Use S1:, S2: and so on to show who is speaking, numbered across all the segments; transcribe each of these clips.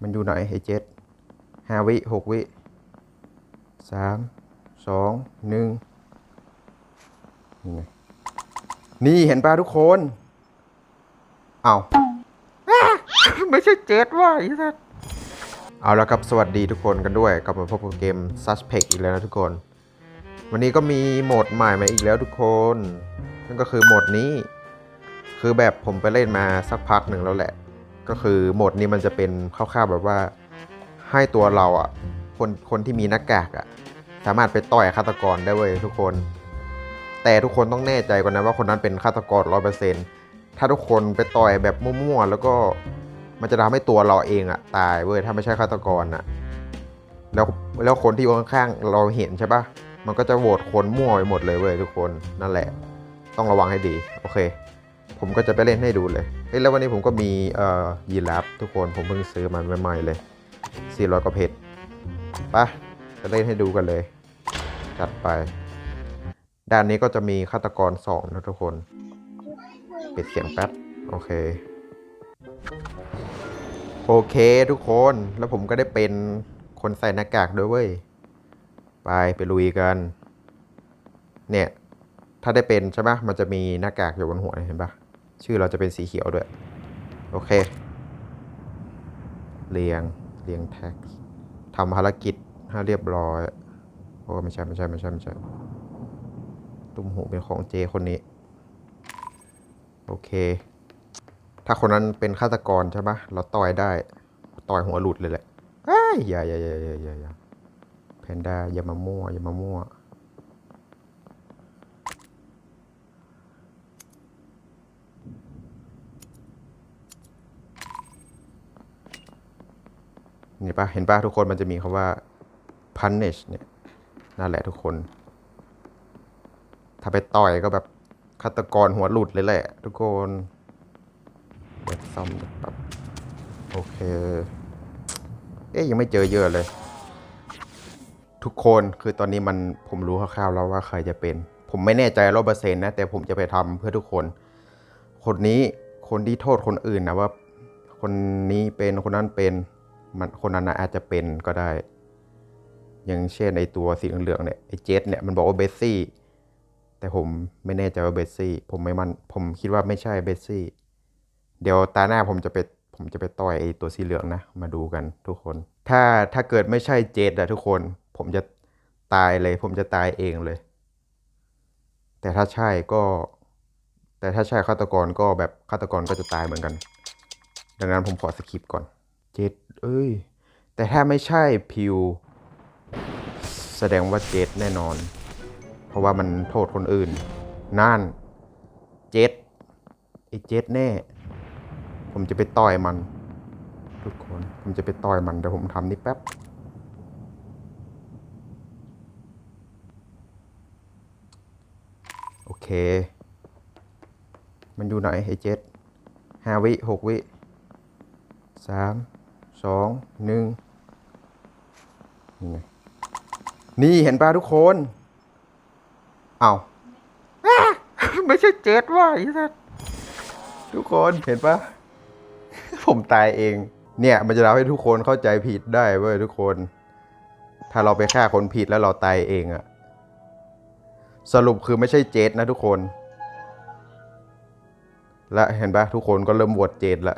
S1: มันอยู่ไหนไอ้เจ็ดห้าวิหกวิสามสองหนึ่งนี่ไงนี่เห็นป่ะทุกคน เอาอ้าไม่ใช่เจ็ดว่ะไอ้สัสเอาแล้วครับสวัสดีทุกคนกันด้วยกลับมาพบกับเกม Suspect อีกแล้วนะทุกคน วันนี้ก็มีโหมดใหม่มาอีกแล้วทุกคน นั่นก็คือโหมดนี้ คือแบบผมไปเล่นมาสักพักหนึ่งแล้วแหละ ก็คือโหมดนี้มันจะเป็นคร่าวๆแบบว่าให้ตัวเราอะคนคนที่มีหน้ากากอะสามารถไปต่อยฆาตกรได้เว้ยทุกคน แต่ทุกคนต้องแน่ใจก่อนนะว่าคนนั้นเป็นฆาตกรร้อยเปอร์เซ็นต์ถ้าทุกคนไปต่อยแบบมั่วๆแล้วก็มันจะทำให้ตัวเราเองอะตายเว้ยถ้าไม่ใช่ฆาตกรอะแล้วแล้วคนที่อยู่ข้างๆเราเห็นใช่ปะมันก็จะโหวตคนมั่วไปหมดเลยเว้ยทุกคนนั่นแหละ ต้องระวังให้ดี โอเค ผมก็จะไปเล่นให้ดูเลย เฮ้ยแล้ววันนี้ผมก็มีเอ่อยีราฟทุกคนผมเพิ่งซื้อมาใหม่ๆเลย 400กว่าเพชรไปจะเล่นให้ดูกันเลย จัดไป ด้านนี้ก็จะมีฆาตกรสองนะทุกคน ปิดเสียงแป๊บ โอเค โอเคทุกคนแล้วผมก็ได้เป็นคนใส่หน้ากากด้วยเว้ย ไปไปลุยกัน เนี่ย ถ้าได้เป็นใช่ปะมันจะมีหน้ากากอยู่บนหัวเห็นปะ ชื่อเราจะเป็นสีเขียวด้วย โอเค เรียง เรียงแท็กทำภารกิจให้เรียบร้อยโอ้ไม่ใช่ไม่ใช่ไม่ใช่ไม่ใช่ตุ้มหูเป็นของเจคนนี้ โอเค ถ้าคนนั้นเป็นฆาตกรใช่ปะเราต่อยได้ ต่อยหัวหลุดเลยแหละเอ้ยอย่าอย่าอย่าอย่าอย่าอย่าแพนด้าอย่ามามั่วอย่ามามั่ว นี่ปะเห็นปะทุกคนมันจะมีคำว่า punish เนี่ยนั่นแหละทุกคน ถ้าไปต่อยก็แบบฆาตกรหัวหลุดเลยแหละ ทุกคนเด็กซ่อมเด็กปรับโอเค เอ๊ยยังไม่เจอเยอะเลย ทุกคนคือตอนนี้มันผมรู้คร่าวๆแล้วว่าใครจะเป็น ผมไม่แน่ใจร้อยเปอร์เซ็นต์นะ แต่ผมจะไปทำเพื่อทุกคน คนนี้คนที่โทษคนอื่นนะว่า คนนี้เป็นคนนั้นเป็น มันคนนั้นอาจจะเป็นก็ได้ อย่างเช่นไอตัวสีเหลืองๆเนี่ยไอเจสเนี่ยมันบอกว่าเบสซี่ แต่ผมไม่แน่ใจว่าเบสซี่ ผมไม่มันผมคิดว่าไม่ใช่เบสซี่ เดี๋ยวตาหน้าผมจะไปผมจะไปต่อยไอตัวสีเหลืองนะ มาดูกันทุกคน ถ้าถ้าเกิดไม่ใช่เจสอะทุกคน ผมจะตายเลย ผมจะตายเองเลย แต่ถ้าใช่ก็ แต่ถ้าใช่ฆาตกรก็แบบฆาตกรก็จะตายเหมือนกัน ดังนั้นผมขอสคิปก่อน จ็ดเอ้ย แต่ถ้าไม่ใช่พิว แสดงว่าเจ็ดแน่นอน เพราะว่ามันโทษคนอื่น นั่นเจ็ดไอ้เจ็ดแน่ ผมจะไปต่อยมัน ทุกคนผมจะไปต่อยมันเดี๋ยวผมทำนี่แป๊บโอเค มันอยู่ไหนไอ้เจ็ดห้าวิหกวิสาม สองหนึ่งนี่ไงนี่เห็นป่ะทุกคน เอา้าไม่ใช่เจ็ดว่ะไอ้สัสทุกคนเห็นปะผมตายเอง เนี่ย มันจะทำให้ทุกคนเข้าใจผิดได้เว้ยทุกคน ถ้าเราไปฆ่าคนผิดแล้วเราตายเองอะสรุปคือไม่ใช่เจดนะทุกคน และเห็นปะทุกคนก็เริ่มโหวตเจดละ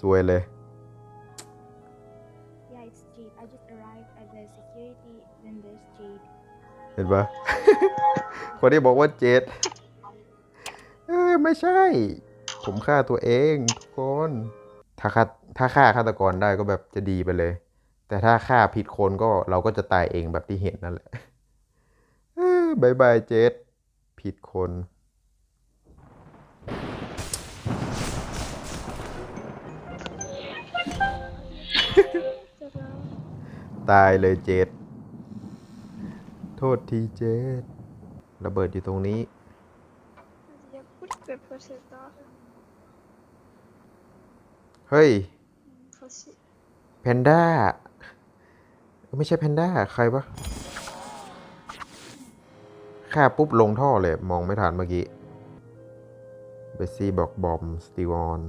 S1: สวยเลย
S2: Yeah, it's Jade. I just arrived at the security. Then there's Jade.
S1: เห็นปะ คนที่บอกว่าเจดเออไม่ใช่ ผมฆ่าตัวเองทุกคน ถ้าฆ่าถ้าฆ่าฆาตกรได้ก็แบบจะดีไปเลย แต่ถ้าฆ่าผิดคนก็เราก็จะตายเองแบบที่เห็นนั่นแหละเออบายบายเจดผิดคน ตายเลยเจดโทษทีเจดระเบิดอยู่ตรงนี้
S2: Jag borde fortsätta.
S1: เฮ้ย
S2: Fast
S1: แพนด้าเอ้ยไม่ใช่แพนด้า ใครปะฆ่าปุ๊บลงท่อเลย มองไม่ทันเมื่อกี้ เบสซี่บอกบอม สตีวอน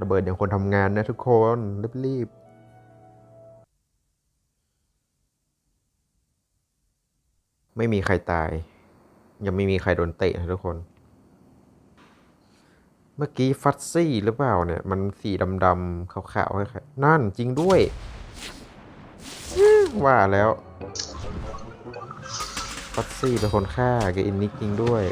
S1: ระเบิดอย่างคนทำงานนะทุกคน รีบๆ ไม่มีใครตาย ยังไม่มีใครโดนเตะนะทุกคน เมื่อกี้ฟัตซี่หรือเปล่าเนี่ย มันสีดำๆขาวๆให้ใครนั่นจริงด้วย ว่าแล้วฟัตซี่เป็นคนฆ่ากับอินนิกจริงด้วย